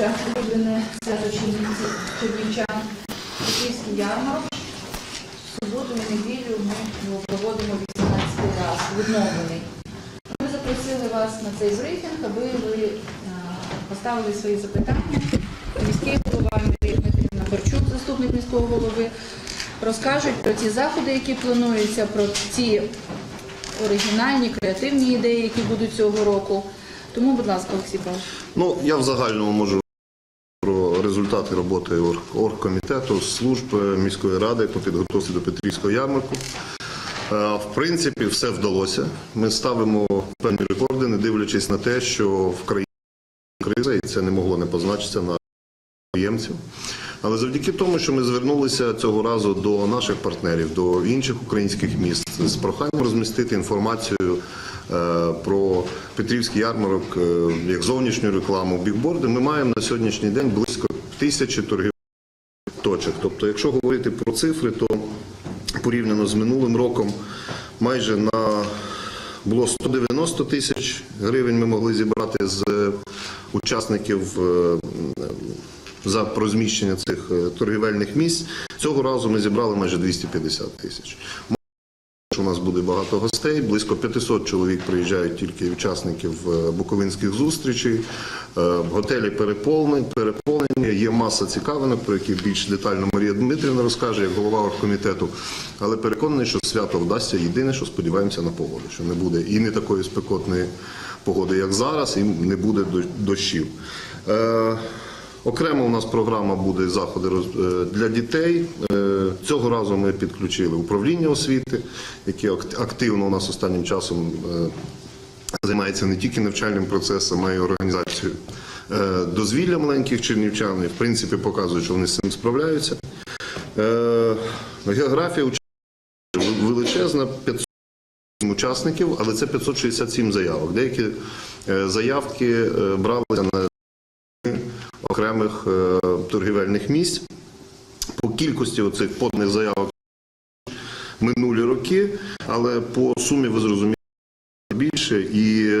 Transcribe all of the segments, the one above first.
улюблене свято чернівців- чернівчан Петрівський ярмарок. В суботу і неділю ми його проводимо 18 раз, відновлений. Ми запросили вас на цей брифінг, аби ви е, поставили свої запитання. Міський голова Андрій Дмитрівна Борчук, заступник міського голови, розкажуть про ті заходи, які плануються, про ті оригінальні, креативні ідеї, які будуть цього року. Тому, будь ласка, Олексій Павлович. Ну, я в загальному можу результати роботи оргкомітету, служб міської ради по підготовці до Петрівського ярмарку. Е, В принципі, все вдалося. Ми ставимо певні рекорди, не дивлячись на те, що в країні криза, і це не могло не позначитися на підприємців. Але завдяки тому, що ми звернулися цього разу до наших партнерів, до інших українських міст з проханням розмістити інформацію е, про Петрівський ярмарок е, як зовнішню рекламу, бікборди, ми маємо на сьогоднішній день близько тисячі торгівельних точок. Тобто, якщо говорити про цифри, то порівняно з минулим роком майже на було 190 тисяч гривень ми могли зібрати з е, учасників е, за розміщення цих е, торгівельних місць. Цього разу ми зібрали майже 250 тисяч. У нас буде багато гостей, близько 500 чоловік приїжджають тільки учасників е, буковинських зустрічей. Е, Готелі переповнені. Є маса цікавинок, про які більш детально Марія Дмитрівна розкаже, як голова оргкомітету. Але переконаний, що свято вдасться. Єдине, що сподіваємося на погоду, що не буде і не такої спекотної погоди, як зараз, і не буде дощ- дощів. Окремо у нас програма буде заходи е, для дітей. Е, Цього разу ми підключили управління освіти, яке ак- активно у нас останнім часом е, займається не тільки навчальним процесом, а й організацією дозвілля маленьких чернівчан. І, в принципі, показують, що вони з цим справляються. Географія величезна, 500 учасників, але це 567 заявок. Деякі заявки бралися на окремих е, торгівельних місць. По кількості оцих подних заявок минулі роки, але по сумі ви зрозумієте більше. І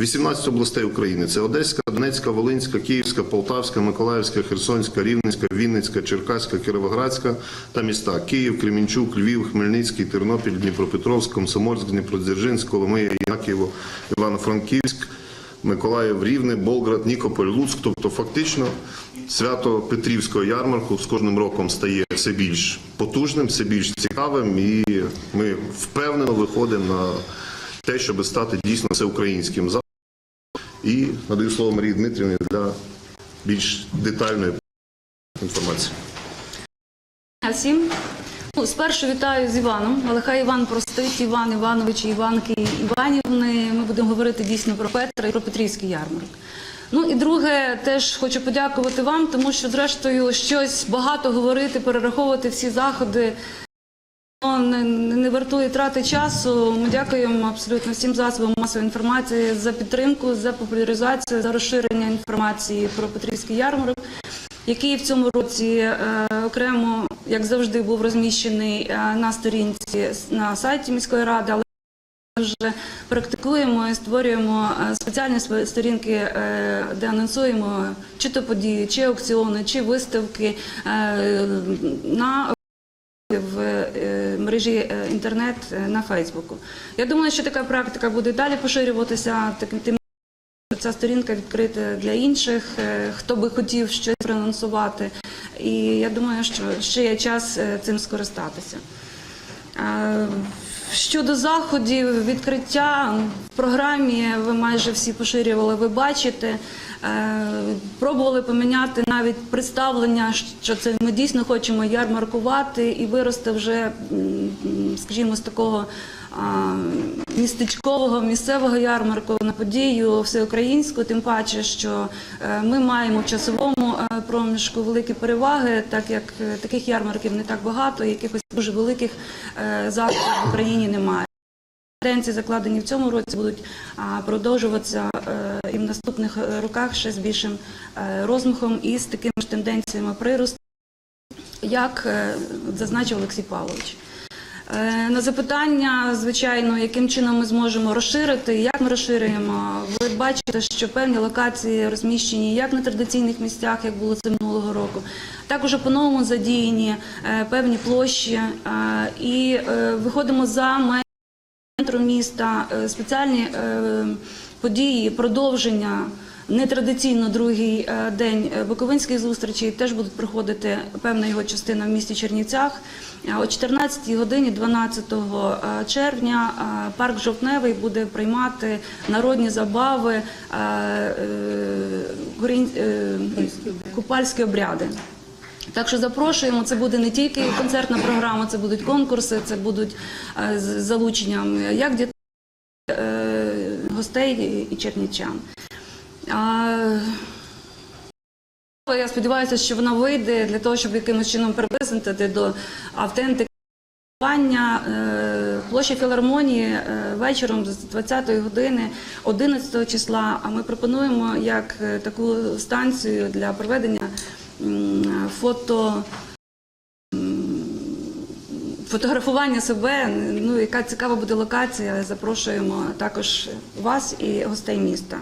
18 областей України це Одеська, Донецька, Волинська, Київська, Полтавська, Миколаївська, Херсонська, Рівненська, Вінницька, Черкаська, Кіровоградська та міста Київ, Кремінчук, Львів, Хмельницький, Тернопіль, Дніпропетровськ, Комсомольськ, Дніпродзержинськ, Коломия, Янакієво, Івано-Франківськ, Миколаїв, Рівне, Болград, Нікополь, Луцьк. Тобто, фактично, свято Петрівського ярмарку з кожним роком стає все більш потужним, все більш цікавим, і ми впевнено виходимо на те, щоб стати дійсно всеукраїнським заходом. І надаю слово Марії Дмитрівні для більш детальної інформації. Всім. Ну, спершу вітаю з Іваном, але хай Іван простить, Іван Іванович, Іванки Іванівни. Ми будемо говорити дійсно про Петра і про Петрівський ярмарок. Ну і друге, теж хочу подякувати вам, тому що, зрештою, щось багато говорити, перераховувати всі заходи. ну, Не, не вартує трати часу. Ми дякуємо абсолютно всім засобам масової інформації за підтримку, за популяризацію, за розширення інформації про Петрівський ярмарок який в цьому році е, окремо, як завжди, був розміщений е, на сторінці на сайті міської ради, але вже практикуємо і створюємо е, спеціальні сторінки, де анонсуємо чи то події, чи аукціони, чи виставки на в мережі інтернет на Фейсбуку. Я думаю, що така практика буде далі поширюватися. Тим Ця сторінка відкрита для інших, е, хто би хотів щось проанонсувати. І я думаю, що ще є час е, цим скористатися. Щодо заходів, відкриття в програмі ви майже всі поширювали, ви бачите. Е, Пробували поміняти навіть представлення, що це ми дійсно хочемо ярмаркувати і вирости вже, скажімо, з такого містечкового місцевого ярмарку на подію всеукраїнську, тим паче, що е, ми маємо в часовому е, проміжку великі переваги, так як е, таких ярмарків не так багато, якихось дуже великих заходів в Україні немає. Тенденції, закладені в цьому році, будуть продовжуватися і в наступних роках ще з більшим розмахом і з такими ж тенденціями приросту, як зазначив Олексій Павлович. Е, На запитання, звичайно, яким чином ми зможемо розширити, як ми розширюємо. Ви бачите, що певні локації розміщені як на традиційних місцях, як було це минулого року, так уже по-новому задіяні е, певні площі е, і виходимо за межі міста спеціальні події, продовження. Нетрадиційно другий день Буковинських зустрічей теж будуть проходити певна його частина в місті Чернівцях. Е, О 14 годині 12 червня е, парк Жовтневий буде приймати народні забави, е, е, е, купальські обряди. Так що запрошуємо. Це буде не тільки концертна програма, це будуть конкурси, це будуть е, з залученням як дітей, е, гостей і чернівчан. Я сподіваюся, що вона вийде для того, щоб якимось чином приблизити до автентики. Е, Площа філармонії е, вечором з 20-ї години 11 числа. А ми пропонуємо як е, таку станцію для проведення фото. Фотографування себе, ну яка цікава буде локація. Запрошуємо також вас і гостей міста.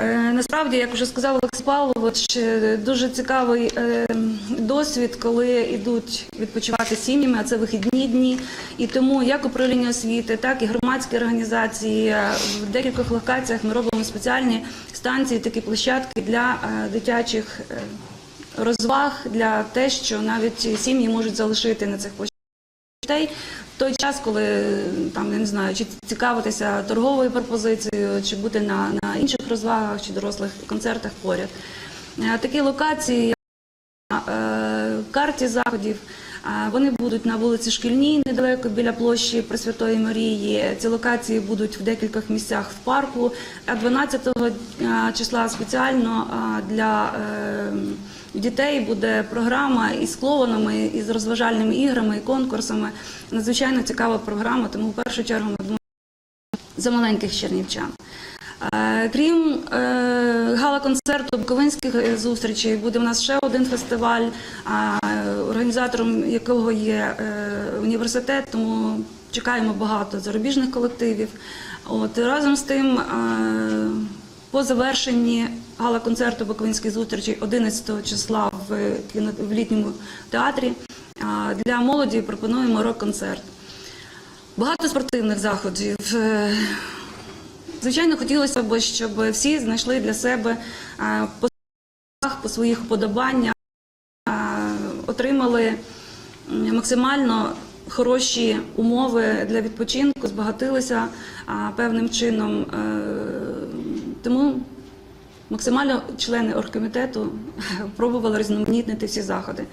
Е, Насправді, як вже сказав Олексій Павлович, е, дуже цікавий е, досвід, коли йдуть відпочивати сім'ями, а це вихідні дні. І тому як управління освіти, так і громадські організації в декількох локаціях ми робимо спеціальні станції, такі площадки для дитячих розваг, для те, що навіть сім'ї можуть залишити на цих площадках той час, коли там не знаю, чи цікавитися торговою пропозицією, чи бути на, на інших розвагах чи дорослих концертах поряд. Е, Такі локації на е, карті заходів. е, Вони будуть на вулиці Шкільній, недалеко біля площі Пресвятої Марії. Ці локації будуть в декількох місцях в парку. А 12 е, числа спеціально для дітей буде програма із клоунами, із розважальними іграми і конкурсами. Надзвичайно цікава програма, тому в першу чергу ми думаємо за маленьких чернівчан. Е, Крім е, гала-концерту Буковинських е, зустрічей, буде в нас ще один фестиваль, організатором якого є університет, тому чекаємо багато зарубіжних колективів. От, разом з тим, по завершенні гала-концерту Буковинських зустрічей 11 числа в, кіно- в літньому театрі для молоді пропонуємо рок-концерт. Багато спортивних заходів. Е, Звичайно, хотілося б, щоб всі знайшли для себе е, по своїх вподобаннях, е, отримали максимально хороші умови для відпочинку, збагатилися е, певним чином. Тому максимально члени оргкомітету пробували різноманітнити всі заходи.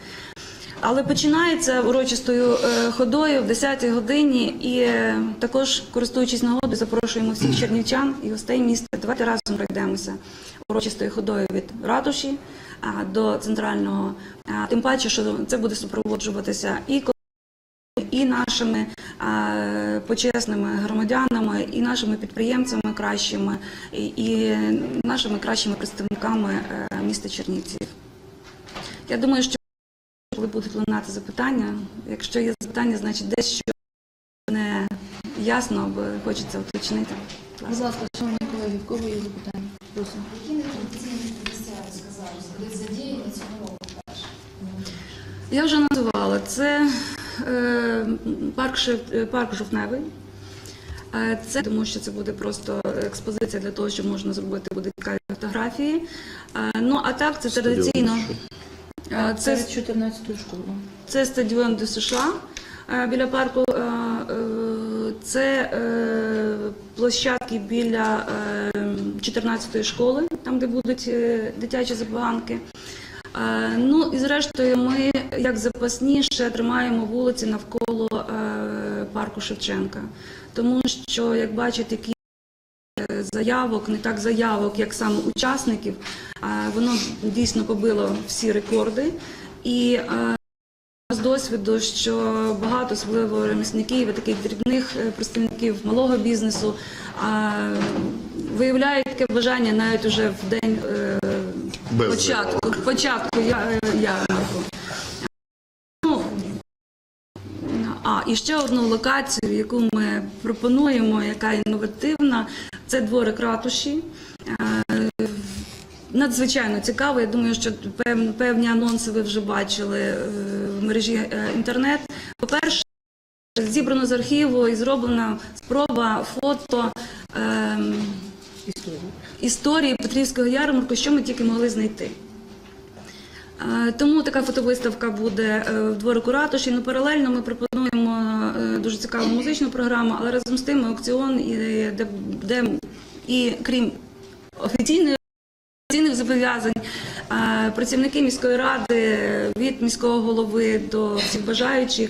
Але починається урочистою е, ходою в 10-й годині, і е, також, користуючись нагодою, запрошуємо всіх чернівчан і гостей міста. Давайте разом пройдемося урочистою ходою від ратуші до центрального. Тим паче, що це буде супроводжуватися і і нашими почесними громадянами, і нашими підприємцями кращими, і, нашими кращими представниками е, міста Чернівців. Я думаю, що коли будуть лунати запитання, якщо є запитання, значить десь що не ясно, бо хочеться уточнити. Будь ласка, шановні колеги, в кого є запитання? Просимо. Які нетрадиційні місця ви сказали, задіяні цього року перше? Я вже називала це парк, Шев- е, парк Жовтневий. Е, Це тому, що це буде просто експозиція для того, щоб можна зробити буде фотографії. Е, Ну а так це традиційно. Е, Це Перед 14 школою. Це стадіон до США е, біля парку. е, е, Це е, площадки біля 14-ї школи, там де будуть е, дитячі забаганки. Е, Ну і зрештою, ми як запасні ще тримаємо вулиці навколо е, парку Шевченка, тому що, як бачите, е, заявок, не так заявок, як саме учасників, воно дійсно побило всі рекорди. І з досвіду, що багато, особливо ремісників і таких дрібних представників малого бізнесу, виявляють таке бажання навіть уже в день Без початку, початку я- е, ярмарку. Ну, а, і ще одну локацію, яку ми пропонуємо, яка інновативна, це дворик ратуші. Е, Надзвичайно цікаво. Я думаю, що певні анонси ви вже бачили е, в мережі інтернет. По-перше, зібрано з архіву і зроблена спроба фото ем, історії Петрівського ярмарку, що ми тільки могли знайти. Тому така фотовиставка буде е, в дворику ратуші. Ну, паралельно ми пропонуємо е, дуже цікаву музичну програму, але разом з тим аукціон, де, де і крім офіційної зобов'язань, працівники міської ради від міського голови до всіх бажаючих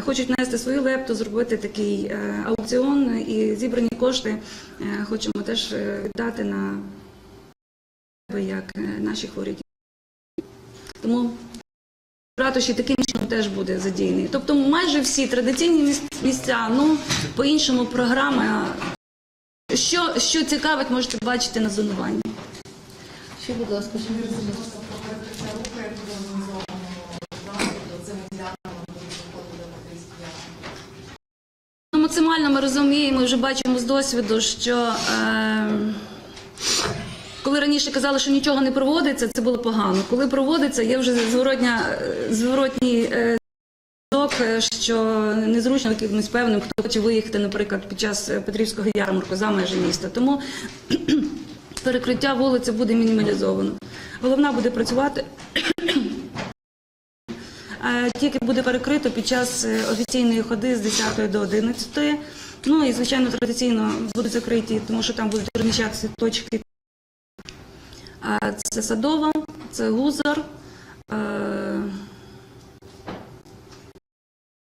хочуть внести свою лепту, зробити такий е, аукціон і зібрані кошти е, хочемо теж е, віддати на як е, наші хворі. Тому ратуші таким чином теж буде задіяний. Тобто майже всі традиційні місця, ну по-іншому програми. Що, що цікавить, можете бачити на зонуванні. Ще, будь ласка, ще будь ласка. Ну, максимально ми розуміємо, і вже бачимо з досвіду, що е, коли раніше казали, що нічого не проводиться, це було погано. Коли проводиться, є вже зворотня, е, зворотній е, зв'язок, е, що незручно якимось певним, хто хоче виїхати, наприклад, під час е, Петрівського ярмарку за межі міста. Тому перекриття вулиці буде мінімалізовано. Головна буде працювати Тільки буде перекрито під час е, офіційної ходи з 10 до 11. Ну і звичайно традиційно будуть закриті, тому що там будуть розміщатися точки. Е, Це садова, це гузар. е,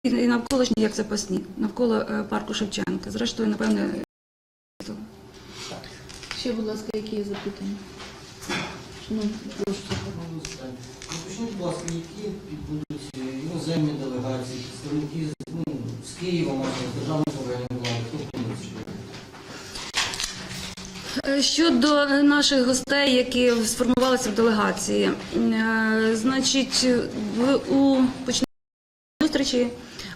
І навколишні, як запасні, навколо е, парку Шевченка. Зрештою, напевне, Ще, будь ласка, які є запитання? Ну, прошу. Уточніть, будь ласка, які будуть е, іноземні делегації, представники з, ну, з Києва, може, з державної органів влади, хто сюди? Е, Щодо наших гостей, які сформувалися в делегації, е, значить, у початку зустрічі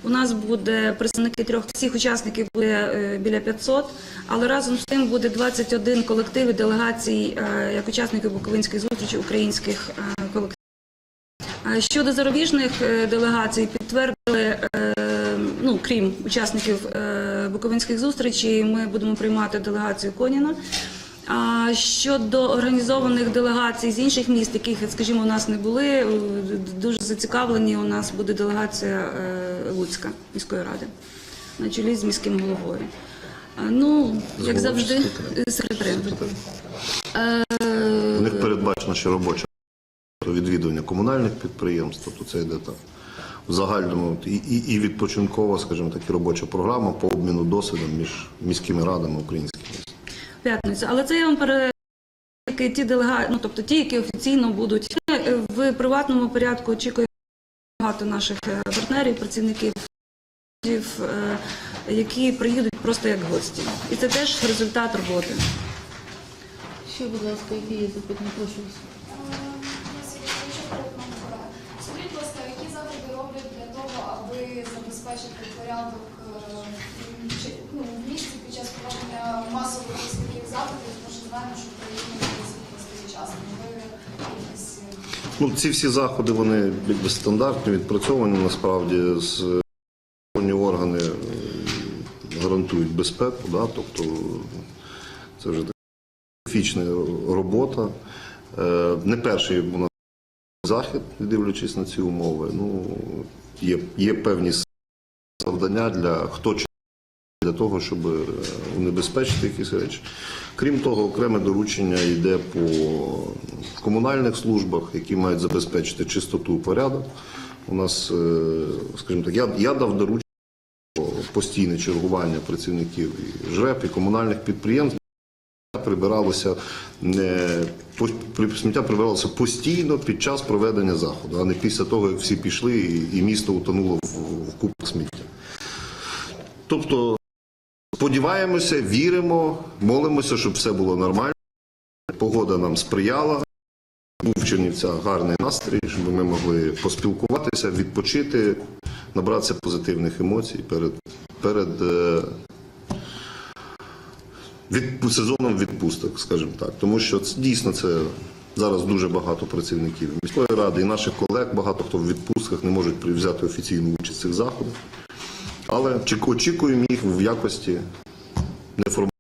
у нас буде представники трьох всіх учасників буде біля 500, але разом з тим буде 21 колектив і делегацій як учасників Буковинської зустрічі українських колективів. Е, Щодо зарубіжних е, делегацій, підтвердили, е, ну крім учасників Буковинських зустрічей, ми будемо приймати делегацію Коніна. А щодо організованих делегацій з інших міст, яких, скажімо, у нас не були, дуже зацікавлені. У нас буде делегація Луцька міської ради на чолі з міським головою. Ну, як завжди, секретарем. У них передбачено ще робоча відвідування комунальних підприємств, тобто це йде так. В загальному і, і, і відпочинкова, скажімо так, і робоча програма по обміну досвідом між міськими радами українських міст. п'ятницю. Але це я вам пере ті делега... ну, тобто ті, які офіційно будуть Е, в приватному порядку. Очікуємо багато наших е, партнерів, працівників, е, які приїдуть просто як гості. І це теж результат роботи. Ще, будь ласка, які є запитання? Прошу вас. Забезпечити порядок е, ну, в місті під час проведення масових таких заходів, тому що знаємо, що в країні е, Ну, ці всі заходи вони якби стандартні, відпрацьовані насправді з органи е, гарантують безпеку, да? тобто це вже така специфічна робота. Е, Не перший у нас захід, дивлячись на ці умови. Ну, є, є певні завдання для хто чи для того, щоб е, унебезпечити якісь речі. Крім того, окреме доручення йде по комунальних службах, які мають забезпечити чистоту і порядок. У нас, е, скажімо так, я, я дав доручення постійне чергування працівників і ЖРЕП, і комунальних підприємств. Прибиралося сміття прибиралося постійно під час проведення заходу, а не після того, як всі пішли і, місто утонуло в, купах сміття. Тобто сподіваємося, віримо, молимося, щоб все було нормально. Погода нам сприяла. Був в гарний настрій, щоб ми могли поспілкуватися, відпочити, набратися позитивних емоцій перед, перед е, від, сезоном відпусток, скажімо так. Тому що дійсно це зараз дуже багато працівників міської ради і наших колег, багато хто в відпустках не можуть при- взяти офіційну участь в цих заходах. Але очікуємо їх в якості неформальної.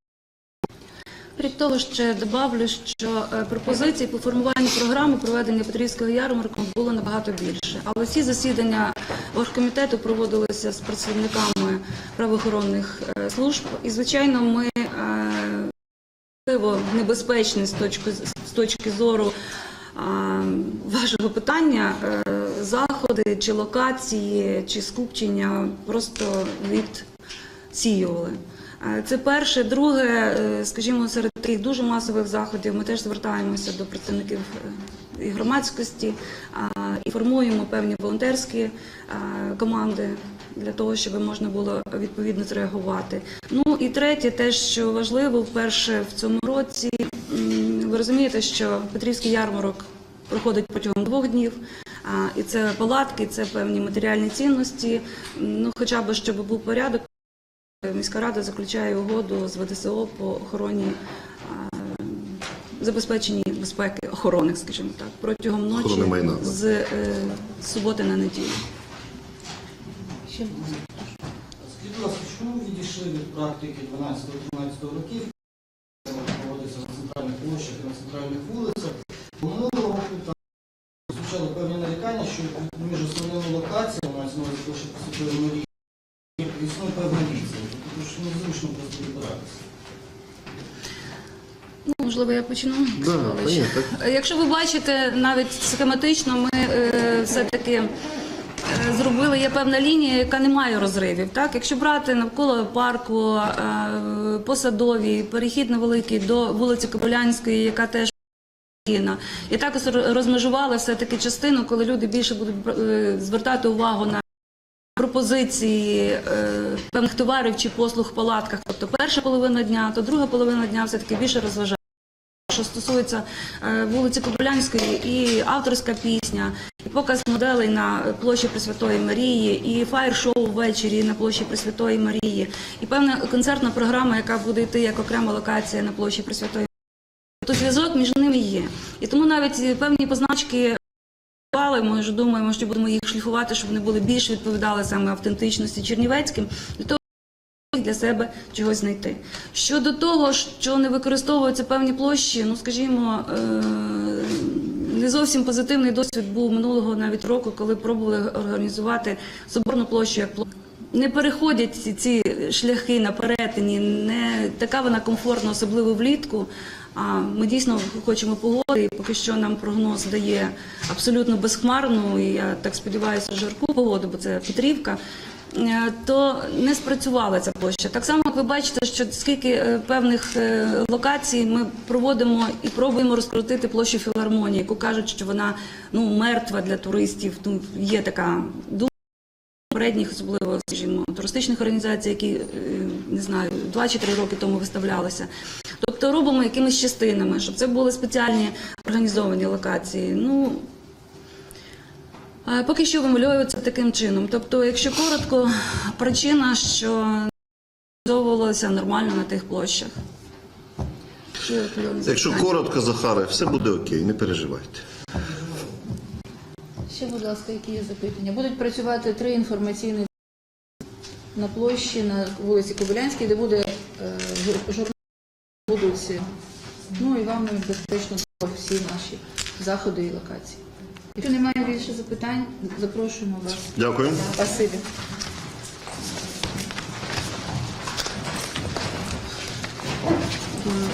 Крім того, ще добавлю, що е, пропозицій по формуванню програми проведення Петрівського ярмарку було набагато більше. Але ці засідання оргкомітету проводилися з представниками правоохоронних е, служб. І, звичайно, ми е, можливо небезпечні з точки з точки зору а, вашого питання е, заходи чи локації, чи скупчення просто відсіювали. Е, Це перше. Друге, е, скажімо, серед таких дуже масових заходів ми теж звертаємося до представників і громадськості і формуємо певні волонтерські команди для того, щоб можна було відповідно зреагувати. Ну і третє, те, що важливо, вперше в цьому році ви розумієте, що Петрівський ярмарок проходить протягом двох днів. І це палатки, це певні матеріальні цінності. Ну, хоча б щоб був порядок, міська рада заключає угоду з ВДСО по охороні забезпеченні безпеки охорони, скажімо так, протягом ночі з е, суботи на неділю. Ще Скажіть, будь ласка, чому ви відійшли від практики 12-13 років, проводиться на центральних площах і на центральних вулицях? Минулого року там звучали певні нарікання, що між основними локаціями, на увазі площа Святої Марії, існує певна відстань. Тому що незручно просто відбиратися. Ну, можливо, я почну. Да, Якщо ви бачите, навіть схематично ми е, все-таки зробили є певна лінія, яка не має розривів. Так, якщо брати навколо парку, е, посадові, перехід невеликий до вулиці Кобилянської, яка теж І також розмежували все-таки частину, коли люди більше будуть е, звертати увагу на пропозиції е, певних товарів чи послуг в палатках. Тобто перша половина дня, то друга половина дня все-таки більше розважає. Що стосується е, вулиці Кобилянської, і авторська пісня, і показ моделей на площі Пресвятої Марії, і фаєр-шоу ввечері на площі Пресвятої Марії, і певна концертна програма, яка буде йти як окрема локація на площі Пресвятої то зв'язок між ними є. І тому навіть певні позначки ми вже думаємо, що будемо їх шліфувати, щоб вони були більш відповідали саме автентичності чернівецьким, для для себе чогось знайти. Щодо того, що не використовуються певні площі, ну скажімо, е, не зовсім позитивний досвід був минулого навіть року, коли пробували організувати соборну площу як площу. Не переходять ці, ці шляхи на перетині, не така вона комфортна, особливо влітку. А ми дійсно хочемо погоди, і поки що нам прогноз дає абсолютно безхмарну, і я так сподіваюся, жарку погоду, бо це Петрівка. Е, То не спрацювала ця площа. Так само, як ви бачите, що скільки е, певних е, локацій ми проводимо і пробуємо розкрутити площу філармонії, яку кажуть, що вона ну мертва для туристів. Ну є така думка попередніх, особливо скажімо, туристичних організацій, які не знаю, два чи три роки тому виставлялися. Тобто робимо якимись частинами, щоб це були спеціальні організовані локації. Ну поки що вимальовується таким чином. Тобто, якщо коротко, причина, що не нормально на тих площах. Якщо коротко, Захаре, все буде окей, не переживайте. Ще, будь ласка, які є запитання? Будуть працювати три інформаційні на площі на вулиці Кобилянській, де буде е, журнал будуть. Ну і вам безпечно всі наші заходи і локації. Якщо немає більше запитань, запрошуємо вас. Дякую. Спасибі. М,